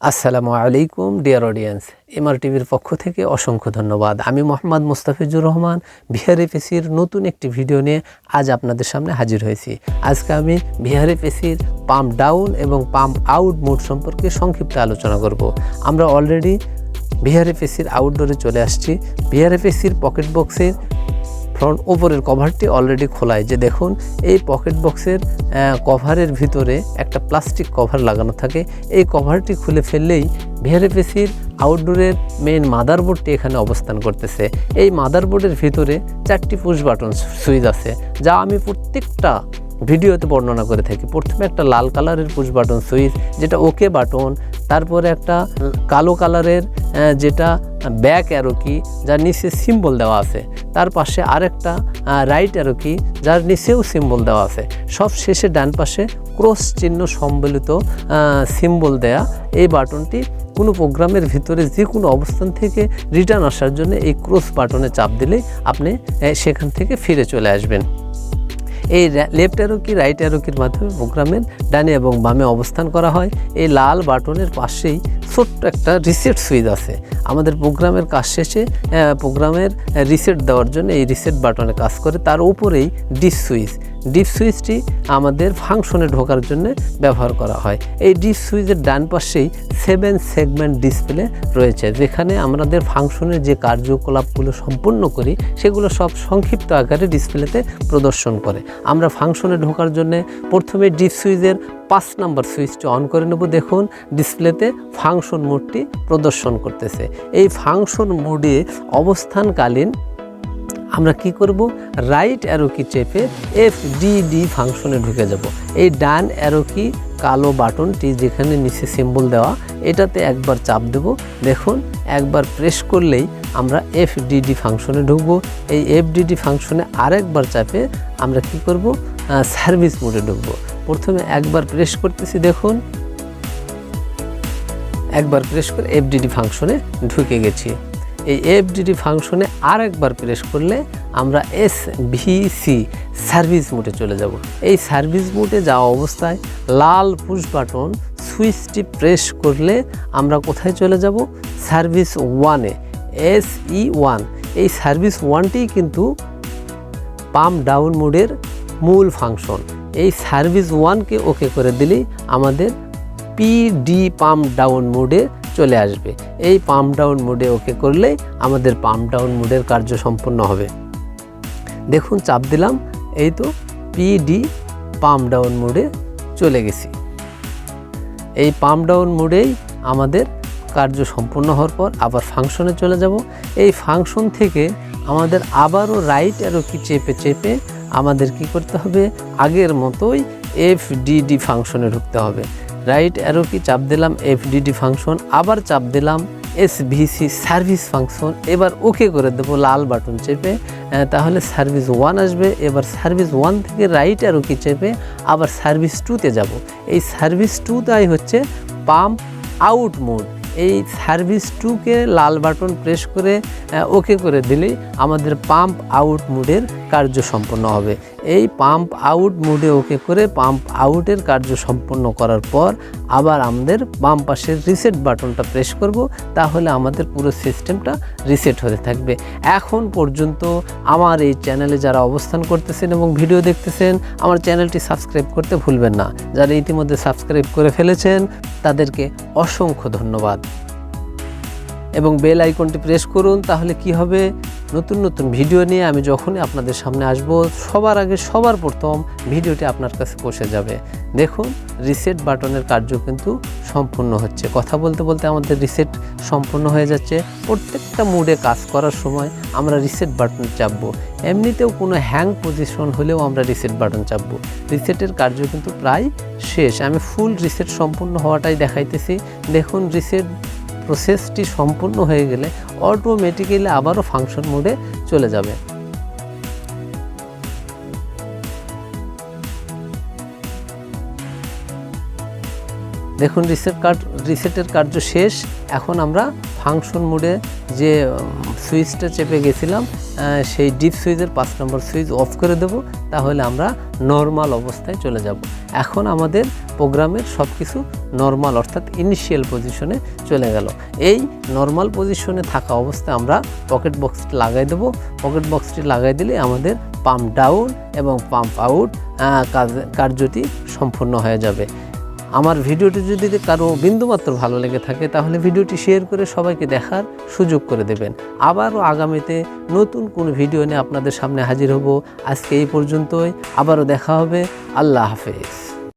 আসসালামু আলাইকুম dear audience MR টিভির পক্ষ থেকে অসংখ্য ধন্যবাদ। আমি মোহাম্মদ মুস্তাফিজুর রহমান পেসির নতুন একটি ভিডিও নিয়ে আজ আপনাদের সামনে হাজির হয়েছি। আজকে আমি পেসির পাম্প ডাউন এবং পাম্প আউট মোড সম্পর্কে সংক্ষিপ্ত আলোচনা করব। আমরা অলরেডি পেসির আউটডোরে চলে আসছি। পেসির পকেট বক্সের ফ্রন্ট ওপরের কভারটি অলরেডি খোলায় যে দেখুন, এই পকেট বক্সের কভারের ভিতরে একটা প্লাস্টিক কভার লাগানো থাকে। এই কভারটি খুলে ফেললেই ভিআরএফএসির আউটডোরের মেন মাদারবোর্ডটি এখানে অবস্থান করতেছে। এই মাদারবোর্ডের ভিতরে চারটি পুশ বাটন সুইচ আছে, যা আমি প্রত্যেকটা ভিডিওতে বর্ণনা করে থাকি। প্রথমে একটা লাল কালারের পুশ বাটন সুইচ যেটা ওকে বাটন তারপরে একটা কালো কালারের যেটা ব্যাক অ্যারো কি যার নিচে সিম্বল দেওয়া আছে। তার পাশে আরেকটা রাইট অ্যারো কি যার নিচেও সিম্বল দেওয়া আছে। সব শেষে ডান পাশে ক্রস চিহ্ন সম্বলিত সিম্বল দেয়া। এই বাটনটি কোনো প্রোগ্রামের ভিতরে যে কোনো অবস্থান থেকে রিটার্ন আসার জন্য এই ক্রস বাটনে চাপ দিলেই আপনি সেখান থেকে ফিরে চলে আসবেন। এই লেফট অ্যারো কি রাইট অ্যারোকির মাধ্যমে প্রোগ্রামের ডানে এবং বামে অবস্থান করা হয়। এই লাল বাটনের পাশেই ছোট্ট একটা রিসেট সুইচ আছে। আমাদের প্রোগ্রামের কাজ শেষে প্রোগ্রামের রিসেট দেওয়ার জন্য এই রিসেট বাটনে কাজ করে। তার উপরেই ডিপ সুইচ ডিপ সুইচটি আমাদের ফাংশনে ঢোকার জন্য ব্যবহার করা হয়। এই ডিপ সুইচের ডান পাশেই সেভেন সেগমেন্ট ডিসপ্লে রয়েছে, যেখানে আমাদের ফাংশনের যে কার্যকলাপগুলো সম্পূর্ণ করি, সেগুলো সব সংক্ষিপ্ত আকারে ডিসপ্লেতে প্রদর্শন করে। আমরা ফাংশনে ঢোকার জন্য প্রথমে ডিপ সুইচের পাঁচ নাম্বার সুইচটি অন করে নেব। দেখুন, ডিসপ্লেতে ফাংশন মোডটি প্রদর্শন করতেছে। এই ফাংশন মোডে অবস্থানকালীন আমরা কি করব? রাইট অ্যারো কি চেপে এফ ডি ডি ফাংশনে ঢুকে যাব। এই ডান অ্যারো কি কালো বাটনটি যেখানে নিচে সিম্বল দেওয়া, এটাতে একবার চাপ দেব। দেখুন, একবার প্রেস করলেই আমরা এফ ডিডি ফাংশনে ঢুকবো। এই এফ ডিডি ফাংশনে আরেকবার চাপে আমরা কি করব? সার্ভিস মোডে ঢুকবো। প্রথমে একবার প্রেস করতেছি, দেখুন। একবার প্রেস করে এফডিডি ফাংশনে ঢুকে গেছি। এই এফডিডি ফাংশনে আর একবার প্রেস করলে আমরা এস ভিসি সার্ভিস মোডে চলে যাব। এই সার্ভিস মোডে যাওয়া অবস্থায় লাল পুশ বাটন সুইচটি প্রেস করলে আমরা কোথায় চলে যাব? সার্ভিস ওয়ানে এস ই ওয়ান এই সার্ভিস ওয়ানটি কিন্তু পাম্প ডাউন মোডের মূল ফাংশন এই সার্ভিস ওয়ানকে ওকে করে দিলেই আমাদের পিডি পাম্প ডাউন মোডে চলে আসবে। এই পাম্প ডাউন মোডে ওকে করলেই আমাদের পাম্প ডাউন মোডের কার্য সম্পন্ন হবে। দেখুন, চাপ দিলাম, এই তো পিডি পাম্প ডাউন মোডে চলে গেছি। এই পাম্প ডাউন মোডেই আমাদের কার্য সম্পূর্ণ হওয়ার পর আবার ফাংশনে চলে যাব। এই ফাংশন থেকে আমাদের আবারও রাইট অ্যারো কি চেপে চেপে আমাদের কি করতে হবে? আগের মতোই এফ ডিডি ফাংশনে ঢুকতে হবে। রাইট অ্যারো কি চাপ দিলাম? এফ ডিডি ফাংশন আবার চাপ দিলাম এস ভিসি সার্ভিস ফাংশন এবার ওকে করে দেবো লাল বাটন চেপে। তাহলে সার্ভিস ওয়ান আসবে, এবার সার্ভিস ওয়ান থেকে রাইট অ্যারো কি চেপে, আবার সার্ভিস টুতে যাব। এই সার্ভিস টু তাই হচ্ছে পাম্প আউট মোড এই সার্ভিস টুকে লাল বাটন প্রেস করে ওকে করে দিলেই আমাদের পাম্প আউট মোডের কার্য সম্পন্ন হবে। এই পাম্প আউট মোডে ওকে করে পাম্প আউটের কার্য সম্পন্ন করার পর আবার আমাদের বাম পাশের রিসেট বাটনটা প্রেস করব, তাহলে আমাদের পুরো সিস্টেমটা রিসেট হতে থাকবে। এখন পর্যন্ত আমার এই চ্যানেলে যারা অবস্থান করতেছেন এবং ভিডিও দেখতেছেন, আমার চ্যানেলটি সাবস্ক্রাইব করতে ভুলবেন না। যারা ইতিমধ্যে সাবস্ক্রাইব করে ফেলেছেন, তাদেরকে অসংখ্য ধন্যবাদ। এবং বেল আইকনটি প্রেস করুন, তাহলে কি হবে? নতুন নতুন ভিডিও নিয়ে আমি যখনই আপনাদের সামনে আসব, সবার আগে সবার প্রথম ভিডিওটি আপনার কাছে পৌঁছে যাবে। দেখুন রিসেট বাটনের কার্য কিন্তু সম্পূর্ণ হচ্ছে। কথা বলতে বলতে আমাদের রিসেট সম্পূর্ণ হয়ে যাচ্ছে। প্রত্যেকটা মুডে কাজ করার সময় আমরা রিসেট বাটন চাপবো। এমনিতেও কোনো হ্যাং পজিশন হলেও আমরা রিসেট বাটন চাপবো। রিসেটের কার্য কিন্তু প্রায় শেষ। আমি ফুল রিসেট সম্পূর্ণ হওয়াটাই দেখাইতেছি। দেখুন রিসেট প্রসেসটি সম্পূর্ণ হয়ে গেলে অটোমেটিক্যালি আবারও ফাংশন মোডে চলে যাবে। দেখুন রিসেট কার্ড রিসেটের কার্য শেষ। এখন আমরা ফাংশন মোডে যে সুইচটা চেপে গেছিলাম সেই ডিপ সুইচের পাঁচ নম্বর সুইচ অফ করে দেব, তাহলে আমরা নর্মাল অবস্থায় চলে যাব। এখন আমাদের প্রোগ্রামের সব কিছু নর্মাল অর্থাৎ ইনিশিয়াল পজিশনে চলে গেল। এই নর্মাল পজিশনে থাকা অবস্থায় আমরা পকেট বক্সটি লাগাই দেবো। পকেট বক্সটি লাগাই দিলে আমাদের পাম্প ডাউন এবং পাম্প আউট কার্যটি সম্পূর্ণ হয়ে যাবে। আমার ভিডিওটি যদি কারও বিন্দুমাত্র ভালো লেগে থাকে, তাহলে ভিডিওটি শেয়ার করে সবাইকে দেখার সুযোগ করে দেবেন। আবারও আগামীতে নতুন কোন ভিডিও নিয়ে আপনাদের সামনে হাজির হব। আজকে এই পর্যন্তই। আবারও দেখা হবে। আল্লাহ হাফেজ।